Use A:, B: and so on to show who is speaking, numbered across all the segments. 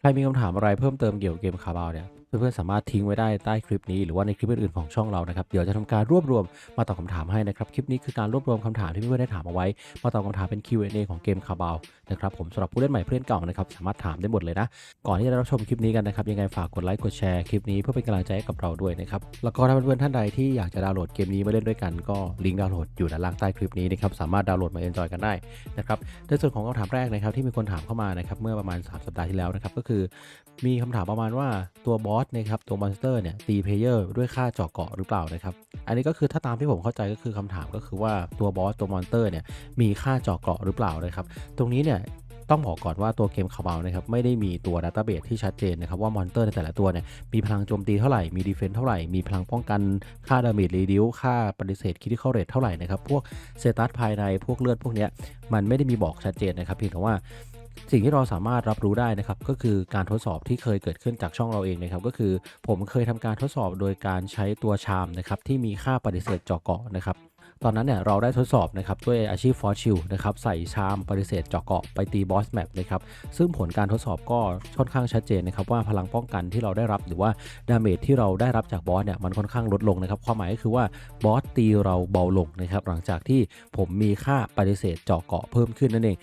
A: ใครมีคำถามอะไรเพิ่มเติมเกี่ยวกับเกมคาบาวเนี่ย เพื่อนๆสามารถทิ้งไว้ได้ใต้คลิปนี้หรือว่าในคลิปอื่นๆของช่องเรานะครับเดี๋ยวจะทำการรวบรวมมาตอบคำถามให้นะครับคลิปนี้คือการรวบรวมคำถามที่เพื่อนๆได้ถามเอาไว้ มาตอบคำถามเป็น Q&A ของเกมคาบาวนะครับผมสำหรับผู้เล่นใหม่ผู้เล่นเก่านะครับสามารถถามได้หมดเลยนะ ก่อนที่จะรับชมคลิปนี้กันนะครับยังไงฝากกดไลค์กดแชร์คลิปนี้เพื่อเป็นกำลังใจให้กับเราด้วยนะครับแล้วก็ถ้าเพื่อนๆท่านใดที่อยากจะดาวน์โหลดเกมนี้มาเล่นด้วยกันก็ลิงก์ดาวน์โหลดอยู่ด้านล่างใต้คลิปนี้นะครับสามารถดาวน์โหลดมาเอนจอยกันได้นะครับในส่วนของคำถามแรกนะครับที่มีคนถามเข้ามานะครับเมื่อประมาณ 3 สัปดาห์ที่แล้วนะครับก็คือ มีคำถามประมาณว่าตัวบอสนะครับตัวมอนสเตอร์เนี่ยตีเพลเยอร์ด้วยค่าเจาะเกาะหรือเปล่านะครับอันนี้ก็คือถ้าตามที่ผมเข้าใจก็คือคำถามก็คือว่าตัวบอสตัวมอนสเตอร์เนี่ยมีค่าเจาะเกาะหรือเปล่านะครับตรงนี้เนี่ยต้องบอกก่อนว่าตัวเกมคาบาลนะครับไม่ได้มีตัวดัตต้าเบสที่ชัดเจนนะครับว่ามอนสเตอร์ในแต่ละตัวเนี่ยมีพลังโจมตีเท่าไหร่มีดีเฟนส์เท่าไหร่ มีพลังป้องกันค่าดาเมจรีดิวค่าปฏิเสธคิดที่เข้าเรทเท่าไหร่นะครับพวกเซตัสภายในพวกเลือดพวกเนี้ยมันไม่ได้มีบอกชัดเจนนะครับเพียงแต่ว่า สิ่งที่เราสามารถรับรู้ได้นะครับก็คือการทดสอบที่เคยเกิดขึ้นจากช่องเราเองนะครับก็คือผมเคยทำการทดสอบโดยการใช้ตัวชามนะครับที่มีค่าปฏิเสธเจาะเกาะนะครับตอนนั้นเนี่ยเราได้ทดสอบนะครับด้วยอาชีพฟอร์ชิลนะครับใส่ชามปฏิเสธเจาะเกาะไปตีบอสแมปนะครับซึ่งผลการทดสอบก็ค่อนข้างชัดเจนนะครับว่าพลังป้องกันที่เราได้รับหรือว่าดาเมจที่เราได้รับจากบอสเนี่ยมันค่อนข้างลดลงนะครับความหมายก็คือว่าบอสตีเราเบาลงนะครับหลังจากที่ผมมีค่าปฏิเสธเจาะเกาะเพิ่มขึ้นนั่นเอง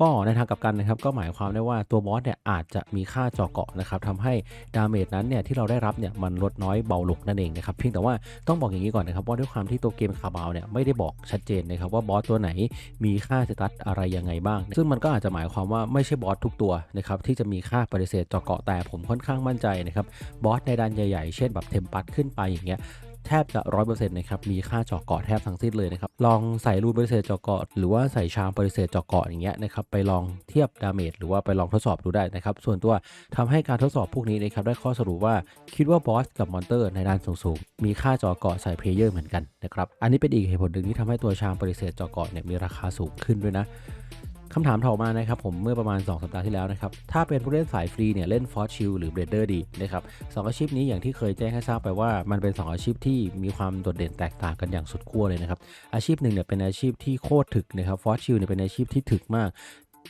A: ก็ในทางกลับกันนะครับก็หมายความได้ว่าตัวบอสเนี่ยอาจจะมีค่าเจาะเกาะนะครับทำให้ดาเมจนั้นเนี่ยที่เราได้รับเนี่ยมันลดน้อยเบาลงนั่นเองนะครับเพียงแต่ว่าต้องบอกอย่างนี้ก่อนนะครับว่าด้วยความที่ตัวเกมคาบาวเนี่ยไม่ได้บอกชัดเจนนะครับว่าบอสตัวไหนมีค่าสตัตอะไรยังไงบ้าง ซึ่งมันก็อาจจะหมายความว่าไม่ใช่บอสทุกตัวนะครับที่จะมีค่าปฏิเสธเจาะเกาะแต่ผมค่อนข้างมั่นใจนะครับบอสในดันใหญ่ๆ เช่นแบบเทมปัสขึ้นไปอย่างเงี้ย แทบจะร้อยเปอร์เซ็นต์นะครับ มีค่าเจาะเกาะแทบทั้งสิ้นเลยนะครับ ลองใส่รูปปฏิเสธเจาะเกาะหรือว่าใส่ชามปฏิเสธเจาะเกาะอย่างเงี้ยนะครับ ไปลองเทียบดาเมจหรือว่าไปลองทดสอบดูได้นะครับ ส่วนตัวทำให้การทดสอบพวกนี้นะครับได้ข้อสรุปว่าคิดว่าบอสกับมอนเตอร์ในด้านสูงๆมีค่าเจาะเกาะใส่เพลเยอร์เหมือนกันนะครับ อันนี้เป็นอีกเหตุผลหนึ่งที่ทำให้ตัวชามปฏิเสธเจาะเกาะเนี่ยมีราคาสูงขึ้นด้วยนะ คำถามถ่อมานะครับผมเมื่อประมาณ 2 สัปดาห์ที่แล้วนะครับ ถ้าเป็นผู้เล่นสายฟรีเนี่ยเล่นฟอร์ชิลหรือเบรเดอร์ดีนะครับสองอาชีพนี้อย่างที่เคยแจ้งให้ทราบไปว่ามันเป็น 2 อาชีพที่มีความโดดเด่นแตกต่างกันอย่างสุดขั้วเลยนะครับอาชีพหนึ่งเนี่ยเป็นอาชีพที่โคตรถึกนะครับฟอร์ชิลเนี่ยเป็นอาชีพที่ถึกมาก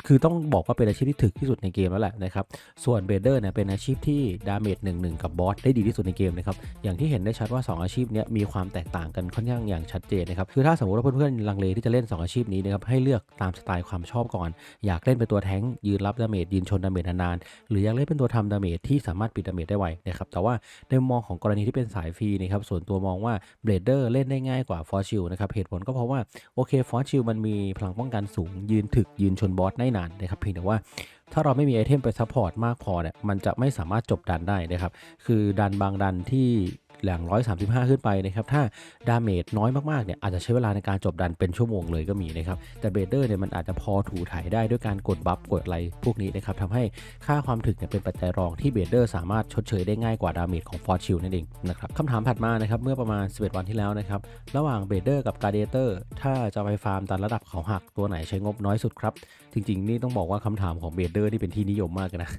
A: คือต้องบอกว่าเป็นอาชีพที่ถึกที่สุดในเกมแล้วแหละนะครับ ส่วนเบรเดอร์เนี่ยเป็นอาชีพที่ดาเมจหนึ่งหนึ่งกับบอสได้ดีที่สุดในเกมนะครับ อย่างที่เห็นได้ชัดว่า 2 อาชีพนี้มีความแตกต่างกันค่อนข้างอย่างชัดเจนนะครับ คือถ้าสมมติว่าเพื่อนๆลังเลที่จะเล่น 2 อาชีพนี้นะครับให้เลือกตามสไตล์ความชอบก่อน อยากเล่นเป็นตัวแท้งยืนรับดาเมจยืนชนดาเมจนานๆ หรืออยากเล่นเป็นตัวทำดาเมจที่สามารถปิดดาเมจได้ไวนะครับ แต่ว่าในมุมมองของกรณีที่เป็นสายฟรีนะครับส่วนตัวมองว่าเบรเดอร์เล่นได้ง่ายกว่าฟอร์ชิลนะครับเหตุผลก็เพราะว่าโอเคฟอร์ชิลมันมีพลังป้องกันสูงยืนถึกยืนชนบอสได้นานนะครับเพียงแต่ว่าถ้าเราไม่มีไอเทมไปซัพพอร์ตมากพอเนี่ยมันจะไม่สามารถจบดันได้นะครับ คือดันบางดันที่ หล่ง135 ขึ้นไปนะครับ ถ้าดาเมจน้อยมากๆเนี่ยอาจจะใช้เวลาในการจบดันเป็นชั่วโมงเลยก็มีนะครับ แต่เบเดอร์เนี่ยมันอาจจะพอถูถ่ายได้ด้วยการกดบัฟกดอะไรพวกนี้นะครับทำให้ค่าความถึกเนี่ยเป็นปัจจัยรองที่เบเดอร์สามารถชดเชยได้ง่ายกว่าดาเมจของฟอร์ชิลนั่นเองนะครับคำถามถัดมานะครับเมื่อประมาณ 11 วันที่แล้วนะครับระหว่างเบเดอร์กับการเดเตอร์ถ้าจะไปฟาร์มตามระดับเขาหักตัวไหนใช้งบน้อยสุดครับจริงๆนี่ต้องบอกว่าคำถามของเบเดอร์นี่เป็นที่นิยมมากนะ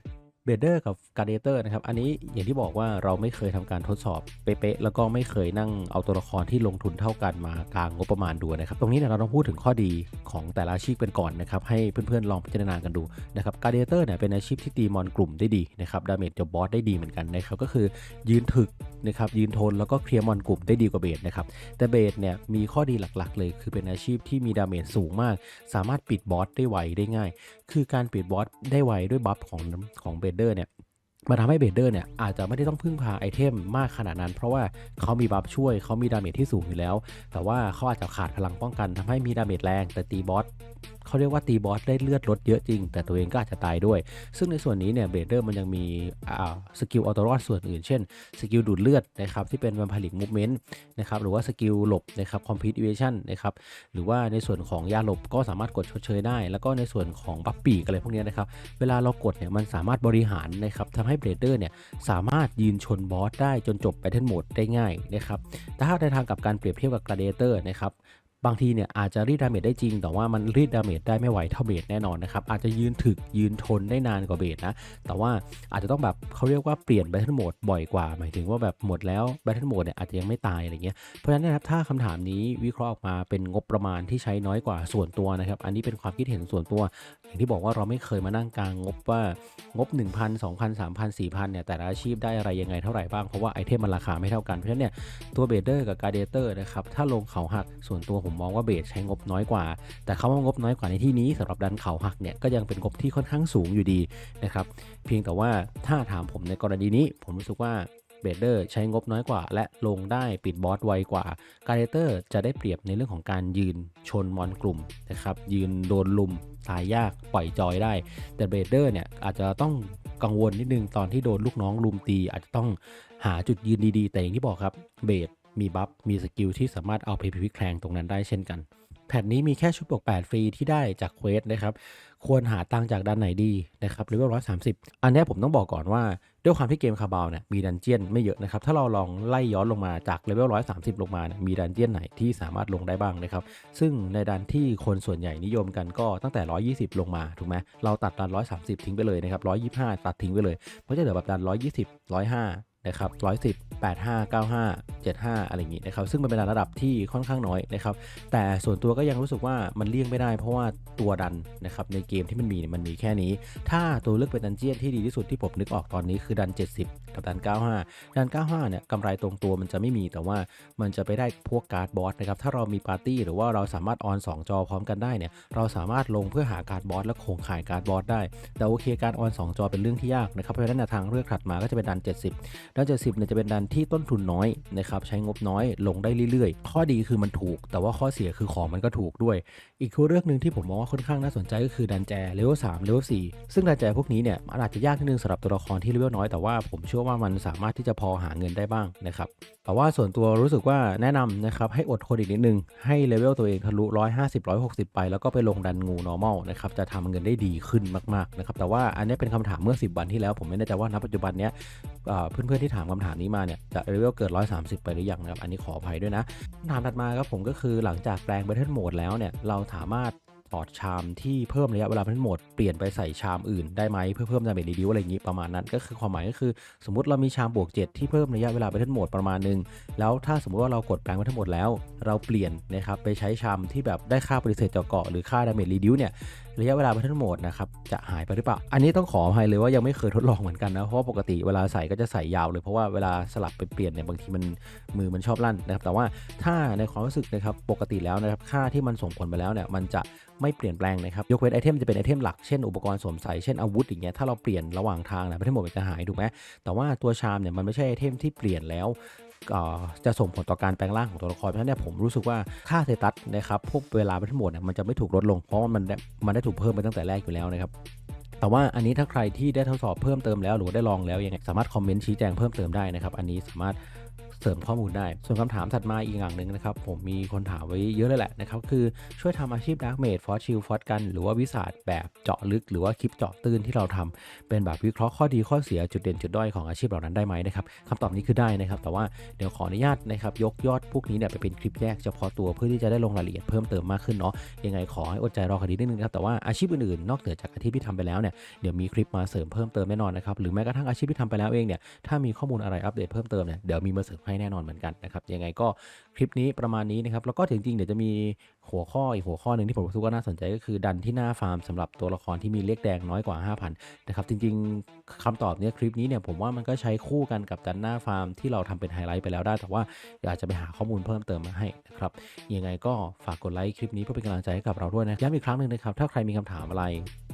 A: เบเดอร์กับการเดเตอร์นะครับ อันนี้อย่างที่บอกว่าเราไม่เคยทำการทดสอบเป๊ะๆแล้วก็ไม่เคยนั่งเอาตัวละครที่ลงทุนเท่ากันมากลางงบประมาณดูนะครับ ตรงนี้เนี่ยเราต้องพูดถึงข้อดีของแต่ละอาชีพกันก่อนนะครับ ให้เพื่อนๆลองพิจารณากันดูนะครับการเดเตอร์เนี่ยเป็นอาชีพที่ตีมอนกลุ่มได้ดีนะครับดาเมจจบบอสได้ดีเหมือนกันนะครับก็คือยืนถึกนะครับยืนทนแล้วก็เคลียร์มอนกลุ่มได้ดีกว่าเบสนะครับแต่เบสเนี่ยมีข้อดีหลักๆ เลย คือเป็นอาชีพที่มีดาเมจสูงมาก สามารถปิดบอสได้ไวได้ง่าย คือการปิดบอสได้ไวด้วยบัฟของของเบเดอร์เนี่ย มันทำให้เบเดอร์เนี่ยอาจจะไม่ได้ต้องพึ่งพาไอเทมมากขนาดนั้น เพราะว่าเขามีบัฟช่วยเขามีดาเมจที่สูงอยู่แล้ว แต่ว่าเขาอาจจะขาดพลังป้องกันทำให้มีดาเมจแรงแต่ตีบอสเขาเรียกว่าตีบอสได้เลือดลดเยอะจริง แต่ตัวเองก็อาจจะตายด้วย ซึ่งในส่วนนี้เนี่ยเบเดอร์มันยังมีอ่าสกิลออโตรอดส่วนอื่น เช่นสกิลดูดเลือดนะครับที่เป็น v ัมพ i ลิกมูฟเมนต์นะครับหรือว่าสกิลหลบนะครับคอมพิวต์อีเวชั่นนะครับหรือว่าในส่วนของยาหลบก็สามารถกดชดเชยได้ แล้วก็ในส่วนของบัฟปีกอะไรพวกนี้นะครับเวลาเรากดเนี่ยมันสามารถบริหารนะครับทำให้เบรดเดอร์เนี่ยสามารถยืนชนบอสได้จนจบแพทเทิร์นโหมดได้ง่ายนะครับแต่ถ้าในทางกับการเปรียบเทียบกับกราเดเตอร์นะครับ บางทีเนี่ยอาจจะรีดดาเมจได้จริง แต่ว่ามันรีดดาเมจได้ไม่ไหวเท่าเบสแน่นอนนะครับ อาจจะยืนถึกยืนทนได้นานกว่าเบสนะ แต่ว่าอาจจะต้องแบบเขาเรียกว่าเปลี่ยนแบทเทิลโหมดบ่อยกว่า หมายถึงว่าแบบหมดแล้วแบทเทิลโหมดเนี่ยอาจจะยังไม่ตายอะไรเงี้ย เพราะฉะนั้นนะครับถ้าคำถามนี้วิเคราะห์ออกมาเป็นงบประมาณที่ใช้น้อยกว่าส่วนตัวนะครับ อันนี้เป็นความคิดเห็นส่วนตัว อย่างที่บอกว่าเราไม่เคยมานั่งกลางงบว่างบ 1,000 2,000 3,000 4,000เนี่ยแต่ละอาชีพได้อะไรยังไงเท่าไหร่บ้าง เพราะว่าไอเทมมันราคาไม่เท่ากัน เพราะฉะนั้นเนี่ยตัวเบเดอร์กับการเดเตอร์นะครับถ้าลงเขาหักส่วนตัวผมมองว่าเบสใช้งบน้อยกว่า แต่เขาว่างบน้อยกว่าในที่นี้สำหรับดันเขาหักเนี่ยก็ยังเป็นงบที่ค่อนข้างสูงอยู่ดีนะครับเพียงแต่ว่าถ้าถามผมในกรณีนี้ ผมรู้สึกว่าเบเดอร์ใช้งบน้อยกว่า และลงได้ปิดบอสไวกว่าการเดเตอร์จะได้เปรียบในเรื่องของการยืนชนมอนกลุ่มนะครับยืนโดนลุมตายยากปล่อยจอยได้ แต่เบเดอร์เนี่ยอาจจะต้องกังวลนิดนึงตอนที่โดนลูกน้องลุมตี อาจจะต้องหาจุดยืนดีๆ แต่อย่างที่บอกครับเบด มีบัฟ มีสกิลที่สามารถเอาไปพลิกแพลงตรงนั้นได้เช่นกัน แพทนี้มีแค่ชุดบวก8ฟรีที่ได้จากเควสนะครับ ควรหาตังจากด้านไหนดีนะครับเลเวล130อันนี้ผมต้องบอกก่อนว่า ด้วยความที่เกมคาบาวเนี่ยมีดันเจียนไม่เยอะนะครับ ถ้าเราลองไล่ย้อนลงมาจากเลเวล130ลงมาเนี่ยมีดันเจียนไหนที่สามารถลงได้บ้างนะครับ ซึ่งในดันที่คนส่วนใหญ่นิยมกันก็ตั้งแต่ 120 ลงมาถูกไหมเราตัดดัน130 ทิ้งไปเลยนะครับ125 ตัดทิ้งไปเลยเพราะจะเหลือแบบดัน120 105นะครับ110 85 95 75 อะไรอย่างงี้นะครับซึ่งมันเป็นระดับที่ค่อนข้างน้อยนะครับแต่ส่วนตัวก็ยังรู้สึกว่ามันเลี่ยงไม่ได้เพราะว่าตัวดันนะครับในเกมที่มันมีเนี่ยมันมีแค่นี้ ถ้าตัวเลือกเป็นดันเจียนที่ดีที่สุดที่ผมนึกออกตอนนี้คือดัน 70 กับดัน 95 ดัน 95 เนี่ยกำไรตรงตัวมันจะไม่มีแต่ว่ามันจะไปได้พวกการ์ดบอสนะครับถ้าเรามีปาร์ตี้หรือว่าเราสามารถออน2จอพร้อมกันได้เนี่ยเราสามารถลงเพื่อหาการ์ดบอสและโคงขายการ์ดบอสได้ แต่โอเคการออน2จอเป็นเรื่องที่ยากนะครับเพราะฉะนั้นทางเลือกถัดมาก็จะเป็นดัน 70ดัน 70เนี่ยจะเป็นดันที่ต้นทุนน้อยนะครับใช้งบน้อยลงได้เรื่อยๆ ข้อดีคือมันถูก แต่ว่าข้อเสียคือของมันก็ถูกด้วย อีกเรื่องหนึ่งที่ผมมองว่าค่อนข้างน่าสนใจก็คือดันแจเลเวล3เลเวล4ซึ่งดันแจพวกนี้เนี่ยมันอาจจะยากนิดนึงสำหรับตัวละครที่เลเวลน้อยแต่ว่าผมเชื่อว่ามันสามารถที่จะพอหาเงินได้บ้างนะครับแต่ว่าส่วนตัวรู้สึกว่าแนะนำนะครับให้อดทนอีกนิดนึงให้เลเวลตัวเองทะลุ 150 160 ไป แล้วก็ไปลงดันงู normal นะครับจะทำเงินได้ดีขึ้นมากๆนะครับแต่ว่าอันนี้เป็นคำถามเมื่อ 10 วันที่แล้ว ผมไม่แน่ใจว่าณปัจจุบันเนี้ยเพื่อนๆที่ถามคำถามนี้มาเนี่ยจะเลเวลเกิด 130ไปหรือยังนะครับ อันนี้ขออภัยด้วยนะคำถามถัดมาครับผมก็คือหลังจากแปลง Battle Mode แล้วเนี่ยเราสามารถถอดชามที่เพิ่มระยะเวลาเป็นโหมดเปลี่ยนไปใส่ชามอื่นได้ไหมเพื่อเพิ่มดาเมจรีดิวอะไรอย่างนี้ประมาณนั้นก็คือความหมายก็คือ สมมติเรามีชามบวก 7 ที่เพิ่มระยะเวลาเป็นโหมดประมาณนึง แล้วถ้าสมมติว่าเรากดแปลงไปทั้งหมดแล้ว เราเปลี่ยนนะครับไปใช้ชามที่แบบได้ค่าปฏิเสธเจาะเกาะหรือค่าดาเมจรีดิวเนี่ยระยะเวลาพัฒนโหมดนะครับจะหายไปหรือเปล่า อันนี้ต้องขออภัยเลยว่ายังไม่เคยทดลองเหมือนกันนะ เพราะว่าปกติเวลาใส่ก็จะใส่ยาวเลย เพราะว่าเวลาสลับไปเปลี่ยนเนี่ยบางทีมันมือมันชอบลั่นนะครับ แต่ว่าถ้าในความรู้สึกนะครับปกติแล้วนะครับค่าที่มันส่งผลไปแล้วเนี่ยมันจะไม่เปลี่ยนแปลงนะครับ ยกเว้นไอเทมจะเป็นไอเทมหลัก เช่นอุปกรณ์สวมใส่เช่นอาวุธอย่างเงี้ยถ้าเราเปลี่ยนระหว่างทางนะพัฒนโหมดมันจะหายถูกไหมแต่ว่าตัวชามเนี่ยมันไม่ใช่ไอเทมที่เปลี่ยนแล้ว จะส่งผลต่อการแปลงร่างของตัวละครเพราะฉะนั้นผมรู้สึกว่าค่าเซตัสนะครับพวกเวลาไปทั้งหมดเนี่ยมันจะไม่ถูกลดลงเพราะมันมันได้ถูกเพิ่มไปตั้งแต่แรกอยู่แล้วนะครับแต่ว่าอันนี้ถ้าใครที่ได้ทดสอบเพิ่มเติมแล้วหรือได้ลองแล้วยังไงสามารถคอมเมนต์ชี้แจงเพิ่มเติมได้นะครับ อันนี้สามารถเสริมข้อมูลได้ ส่วนคำถามถัดมาอีกอย่างหนึ่งนะครับ ผมมีคนถามไว้เยอะเลยแหละนะครับ คือช่วยทำอาชีพดักเมดฟอสชิลฟอสกัน หรือว่าวิสาดแบบเจาะลึก หรือว่าคลิปเจาะตื้นที่เราทำเป็นแบบวิเคราะห์ข้อดีข้อเสียจุดเด่นจุดด้อยของอาชีพเหล่านั้นได้ไหมนะครับคำตอบนี้คือได้นะครับ แต่ว่าเดี๋ยวขออนุญาตนะครับยกยอดพวกนี้เนี่ยไปเป็นคลิปแยกเฉพาะตัวเพื่อที่จะได้ลงรายละเอียดเพิ่มเติมมากขึ้นเนาะยังไงขอให้อดใจรอคดีนิดนึงครับแต่ว่าอาชีพอื่นๆนอกเหนือจากอาชีพที่ทำไปแล้วเนี่ยเดี๋ยวมีคลิปมาเสริมเพิ่มเติมแน่นอนนะครับหรือแม้กระทั่งอาชีพที่ทำไปแล้วเองเนี่ยถ้ามีข้อมูลอะไรอัปเดตเพิ่มเติมเนี่ยเดี๋ยวมีมาเสริมให้แน่นอนเหมือนกันนะครับยังไงก็คลิปนี้ประมาณนี้นะครับแล้วก็จริงๆเดี๋ยวจะมีหัวข้ออีกหัวข้อหนึ่งที่ผมรู้สึกว่าน่าสนใจก็คือดันที่หน้าฟาร์มสำหรับตัวละครที่มีเลขแดงน้อยกว่า 5,000นะครับจริงๆคำตอบเนี้ยคลิปนี้เนี่ยผมว่ามันก็ใช้คู่กันกับดันหน้าฟาร์มที่เราทำเป็นไฮไลท์ไปแล้วได้ แต่ว่าอยากจะไปหาข้อมูลเพิ่มเติมมาให้นะครับยังไงก็ฝากกดไลค์คลิปนี้เพื่อเป็นกำลังใจให้กับเราด้วยนะย้ำอีกครั้งหนึ่งนะครับถ้าใครมีคำถามอะไร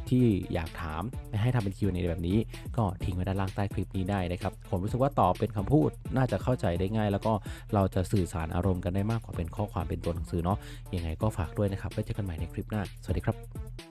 A: ที่อยากถามไม่ให้ทำเป็น Q&A แบบนี้ ก็ทิ้งไว้ด้านล่างใต้คลิปนี้ได้นะครับ ผมรู้สึกว่าตอบเป็นคำพูดน่าจะเข้าใจได้ง่าย แล้วก็เราจะสื่อสารอารมณ์กันได้มากกว่าเป็นข้อความเป็นตัวหนังสือเนาะยังไงก็ฝากด้วยนะครับไว้เจอกันใหม่ในคลิปหน้า สวัสดีครับ